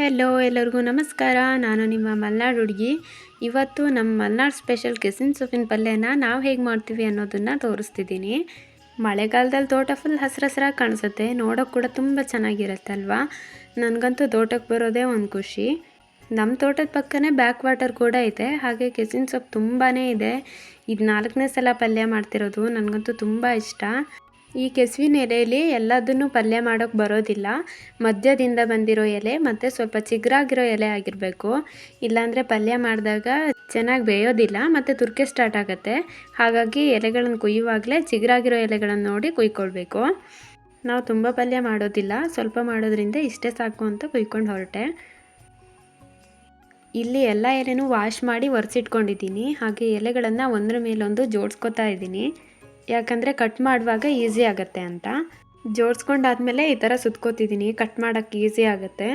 Hello ಎಲ್ಲರಿಗೂ ನಮಸ್ಕಾರ. ನಾನು ನಿಮ್ಮ ಮಲ್ನಾಡು ಹುಡುಗಿ. ಇವತ್ತು ನಮ್ಮ ಮಲ್ನಾಡು ಸ್ಪೆಷಲ್ ಕೆಸಿನ್ ಸೊಪ್ಪಿನ ಪಲ್ಯನ ನಾವು ಹೇಗೆ ಮಾಡ್ತೀವಿ ಅನ್ನೋದನ್ನು ತೋರಿಸ್ತಿದ್ದೀನಿ. ಮಳೆಗಾಲದಲ್ಲಿ ತೋಟ ಫುಲ್ ಹಸಿರು ಹಸ್ರಾಗಿ ಕಾಣಿಸುತ್ತೆ. ನೋಡೋಕೆ ಕೂಡ ತುಂಬ ಚೆನ್ನಾಗಿರುತ್ತೆ ಅಲ್ವಾ ನನಗಂತೂ ತೋಟಕ್ಕೆ ಬರೋದೇ ಒಂದು ಖುಷಿ. ನಮ್ಮ ತೋಟದ ಪಕ್ಕನೇ ಬ್ಯಾಕ್ ವಾಟರ್ ಕೂಡ ಇದೆ ಹಾಗೆ ಕೆಸಿನ್ ಸೊಪ್ಪು ತುಂಬಾ ಇದೆ. ಇದು ನಾಲ್ಕನೇ ಸಲ ಪಲ್ಯ ಮಾಡ್ತಿರೋದು. ನನಗಂತೂ ತುಂಬ ಇಷ್ಟ. ಈ ಕೆಸುವಿನ ಎಲೆಯಲ್ಲಿ ಎಲ್ಲದನ್ನು ಪಲ್ಯ ಮಾಡೋಕ್ಕೆ ಬರೋದಿಲ್ಲ. ಮಧ್ಯದಿಂದ ಬಂದಿರೋ ಎಲೆ ಮತ್ತು ಸ್ವಲ್ಪ ಚಿಗ್ರಾಗಿರೋ ಎಲೆ ಆಗಿರಬೇಕು. ಇಲ್ಲಾಂದರೆ ಪಲ್ಯ ಮಾಡಿದಾಗ ಚೆನ್ನಾಗಿ ಬೇಯೋದಿಲ್ಲ ಮತ್ತು ತುರ್ಕೆ ಸ್ಟಾರ್ಟ್ ಆಗುತ್ತೆ. ಹಾಗಾಗಿ ಎಲೆಗಳನ್ನು ಕುಯ್ಯುವಾಗಲೇ ಚಿಗ್ರಾಗಿರೋ ಎಲೆಗಳನ್ನು ನೋಡಿ ಕುಯ್ಕೊಳ್ಬೇಕು. ನಾವು ತುಂಬ ಪಲ್ಯ ಮಾಡೋದಿಲ್ಲ. ಸ್ವಲ್ಪ ಮಾಡೋದ್ರಿಂದ ಇಷ್ಟೇ ಸಾಕು ಅಂತ ಕುಯ್ಕೊಂಡು ಹೊರಟೆ. ಇಲ್ಲಿ ಎಲ್ಲ ಎಲೆನೂ ವಾಶ್ ಮಾಡಿ ಒರೆಸಿಟ್ಕೊಂಡಿದ್ದೀನಿ. ಹಾಗೆ ಎಲೆಗಳನ್ನು ಒಂದರ ಮೇಲೊಂದು ಜೋಡಿಸ್ಕೊತಾ ಇದ್ದೀನಿ. ಯಾಕಂದರೆ ಕಟ್ ಮಾಡುವಾಗ ಈಸಿ ಆಗುತ್ತೆ ಅಂತ. ಜೋಡಿಸ್ಕೊಂಡಾದ್ಮೇಲೆ ಈ ಥರ ಸುತ್ಕೋತಿದ್ದೀನಿ ಕಟ್ ಮಾಡೋಕ್ಕೆ ಈಸಿ ಆಗುತ್ತೆ.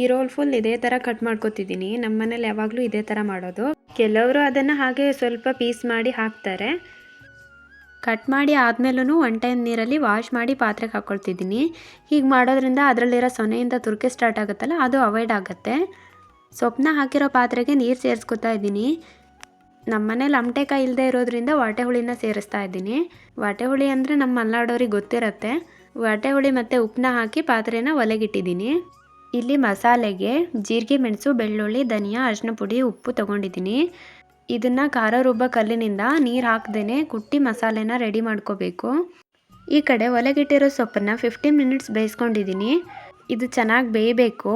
ಈ ರೋಲ್ ಫುಲ್ ಇದೇ ಥರ ಕಟ್ ಮಾಡ್ಕೋತಿದ್ದೀನಿ ನಮ್ಮ ಮನೇಲಿ ಯಾವಾಗಲೂ ಇದೇ ಥರ ಮಾಡೋದು. ಕೆಲವರು ಅದನ್ನು ಹಾಗೆ ಸ್ವಲ್ಪ ಪೀಸ್ ಮಾಡಿ ಹಾಕ್ತಾರೆ. ಕಟ್ ಮಾಡಿ ಆದಮೇಲೂ ಒನ್ ಟೈಮ್ ನೀರಲ್ಲಿ ವಾಶ್ ಮಾಡಿ ಪಾತ್ರೆಗೆ ಹಾಕ್ಕೊಳ್ತಿದ್ದೀನಿ ಹೀಗೆ ಮಾಡೋದ್ರಿಂದ ಅದರಲ್ಲಿರೋ ಸೊನೆಯಿಂದ ತುರ್ಕೆ ಸ್ಟಾರ್ಟ್ ಆಗುತ್ತಲ್ಲ, ಅದು ಅವಾಯ್ಡ್ ಆಗುತ್ತೆ. ಸೊಪ್ಪನ್ನ ಹಾಕಿರೋ ಪಾತ್ರೆಗೆ ನೀರು ಸೇರಿಸ್ಕೊತಾ ಇದ್ದೀನಿ ನಮ್ಮ ಮನೇಲಿ ಅಮಟೆಕಾಯಿ ಇಲ್ಲದೆ ಇರೋದ್ರಿಂದ ವಾಟೆ ಹುಳಿನ ಸೇರಿಸ್ತಾ ಇದ್ದೀನಿ. ವಾಟೆ ಹುಳಿ ಅಂದರೆ ನಮ್ಮ ಮಲ್ನಾಡೋರಿಗೆ ಗೊತ್ತಿರುತ್ತೆ. ವಾಟೆ ಹುಳಿ ಮತ್ತು ಉಪ್ಪನ್ನ ಹಾಕಿ ಪಾತ್ರೆನ ಒಲೆಗಿಟ್ಟಿದ್ದೀನಿ. ಇಲ್ಲಿ ಮಸಾಲೆಗೆ ಜೀರಿಗೆ, ಮೆಣಸು, ಬೆಳ್ಳುಳ್ಳಿ, ಧನಿಯಾ ಅರಿಶಿನ ಪುಡಿ, ಉಪ್ಪು ತೊಗೊಂಡಿದ್ದೀನಿ. ಇದನ್ನು ಖಾರ ರುಬ್ಬ ಕಲ್ಲಿನಿಂದ ನೀರು ಹಾಕ್ದೇ ಕುಟ್ಟಿ ಮಸಾಲೆನ ರೆಡಿ ಮಾಡ್ಕೋಬೇಕು. ಈ ಕಡೆ ಒಲೆಗಿಟ್ಟಿರೋ ಸೊಪ್ಪನ್ನು ಫಿಫ್ಟೀನ್ ಮಿನಿಟ್ಸ್ ಬೇಯಿಸ್ಕೊಂಡಿದ್ದೀನಿ. ಇದು ಚೆನ್ನಾಗಿ ಬೇಯಬೇಕು.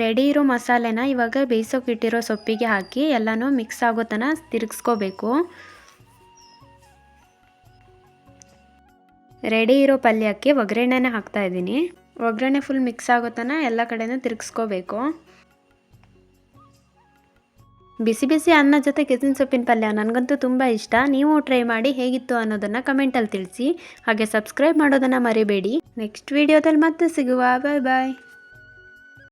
ರೆಡಿ ಇರೋ ಮಸಾಲೆನ ಇವಾಗ ಬೇಯಿಸೋಕಿಟ್ಟಿರೋ ಸೊಪ್ಪಿಗೆ ಹಾಕಿ ಎಲ್ಲನೂ ಮಿಕ್ಸ್ ಆಗೋ ತನಕ ತಿರುಗಿಸ್ಕೋಬೇಕು. ರೆಡಿ ಇರೋ ಪಲ್ಯಕ್ಕೆ ಒಗ್ಗರಣೆನೇ ಹಾಕ್ತಾ ಇದ್ದೀನಿ. ಒಗ್ಗರಣೆ ಫುಲ್ ಮಿಕ್ಸ್ ಆಗೋ ತನಕ ಎಲ್ಲ ಕಡೆನೂ ತಿರುಗಿಸ್ಕೋಬೇಕು. ಬಿಸಿ ಬಿಸಿ ಅನ್ನ ಜೊತೆ ಕೆಸಿನ ಸೊಪ್ಪಿನ ಪಲ್ಯ ನನಗಂತೂ ತುಂಬ ಇಷ್ಟ. ನೀವು ಟ್ರೈ ಮಾಡಿ ಹೇಗಿತ್ತು ಅನ್ನೋದನ್ನು ಕಮೆಂಟಲ್ಲಿ ತಿಳಿಸಿ. ಹಾಗೆ ಸಬ್ಸ್ಕ್ರೈಬ್ ಮಾಡೋದನ್ನು ಮರಿಬೇಡಿ. ನೆಕ್ಸ್ಟ್ ವಿಡಿಯೋದಲ್ಲಿ ಮತ್ತೆ ಸಿಗುವ. ಬಾಯ್ ಬಾಯ್